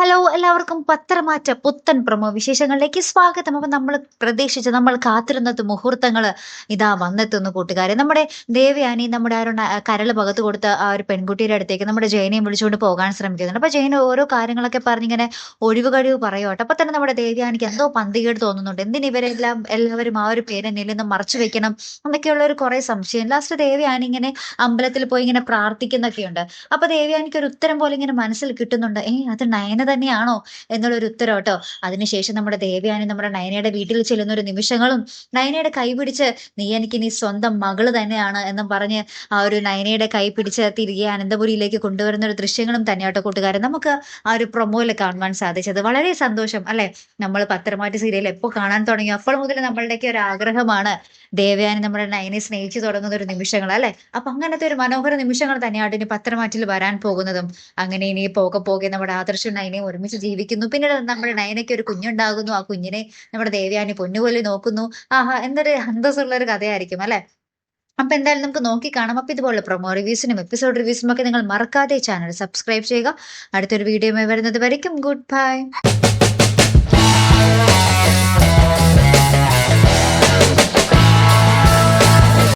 Hello എല്ലാവർക്കും പത്രമാറ്റ പുത്തൻ promo വിശേഷങ്ങളിലേക്ക് സ്വാഗതം. അപ്പൊ നമ്മൾ പ്രതീക്ഷിച്ച നമ്മൾ കാത്തിരുന്നത് മുഹൂർത്തങ്ങൾ ഇതാ വന്നെത്തുന്നു കൂട്ടുകാരെ. നമ്മുടെ ദേവയാനി നമ്മുടെ ആ കരൾ പകത്ത് കൊടുത്ത ആ ഒരു പെൺകുട്ടിയുടെ അടുത്തേക്ക് നമ്മുടെ ജയനെയും വിളിച്ചുകൊണ്ട് പോകാൻ ശ്രമിക്കുന്നുണ്ട്. അപ്പൊ ജയന ഓരോ കാര്യങ്ങളൊക്കെ പറഞ്ഞിങ്ങനെ ഒഴിവ് കഴിവ് പറയോട്ടെ അപ്പൊ തന്നെ നമ്മുടെ ദേവയാനിക്ക് എന്തോ പന്തികേട് തോന്നുന്നുണ്ട്. എന്തിന് ഇവരെല്ലാം എല്ലാവരും ആ ഒരു പേര് എന്നിൽ നിന്ന് മറച്ചു വെക്കണം എന്നൊക്കെയുള്ള ഒരു കുറെ സംശയം ലാസ്റ്റ് ദേവയാനി ഇങ്ങനെ അമ്പലത്തിൽ പോയി ഇങ്ങനെ പ്രാർത്ഥിക്കുന്നൊക്കെയുണ്ട്. അപ്പൊ ദേവയാനിക്ക് ഒരു ഉത്തരം പോലെ ഇങ്ങനെ മനസ്സിൽ കിട്ടുന്നുണ്ട്. ഏ അത് നയന തന്നെയാണോ എന്നുള്ള ഒരു ഉത്തരം കേട്ടോ. അതിനുശേഷം നമ്മുടെ ദേവയാനി നമ്മുടെ നയനയുടെ വീട്ടിൽ ചെല്ലുന്ന ഒരു നിമിഷങ്ങളും നയനയുടെ കൈ പിടിച്ച് നീ എനിക്ക് നീ സ്വന്തം മകൾ തന്നെയാണ് എന്നും പറഞ്ഞ് ആ ഒരു നയനയുടെ കൈ പിടിച്ച് തിരികെ അനന്തപുരിയിലേക്ക് കൊണ്ടുവരുന്ന ഒരു ദൃശ്യങ്ങളും തന്നെ കേട്ടോ കൂട്ടുകാരെ. നമുക്ക് ആ ഒരു പ്രൊമോയിൽ കാണുവാൻ സാധിച്ചത്. വളരെ സന്തോഷം അല്ലെ? നമ്മൾ പത്രമാറ്റ് സീരിയൽ എപ്പോൾ കാണാൻ തുടങ്ങി അപ്പോൾ മുതൽ നമ്മളുടെയൊക്കെ ഒരു ആഗ്രഹമാണ് ദേവയാനി നമ്മുടെ നയനെ സ്നേഹിച്ചു തുടങ്ങുന്ന ഒരു നിമിഷങ്ങൾ അല്ലെ? അപ്പൊ അങ്ങനത്തെ ഒരു മനോഹര നിമിഷങ്ങൾ തന്നെയാണ് ഇനി പത്രമാറ്റിൽ വരാൻ പോകുന്നതും. അങ്ങനെ ഇനി പോകെ പോകെ നമ്മുടെ ആദർശം നയനയും ഒരുമിച്ച് ജീവിക്കുന്നു. പിന്നീട് നമ്മുടെ നയനയ്ക്ക് ഒരു കുഞ്ഞുണ്ടാകുന്നു. ആ കുഞ്ഞിനെ നമ്മുടെ ദേവയാനി പൊന്നുപോലെ നോക്കുന്നു. ആഹാ എന്തൊരു അന്തസ്സുള്ള ഒരു കഥയായിരിക്കും അല്ലെ? അപ്പൊ എന്തായാലും നമുക്ക് നോക്കി കാണാം അപ്പൊ ഇതുപോലെ പ്രൊമോ റിവ്യൂസിനും എപ്പിസോഡ് റിവ്യൂസിനും ഒക്കെ നിങ്ങൾ മറക്കാതെ ചാനൽ സബ്സ്ക്രൈബ് ചെയ്യുക. അടുത്തൊരു വീഡിയോ വരുന്നത് വരയ്ക്കും. Good bye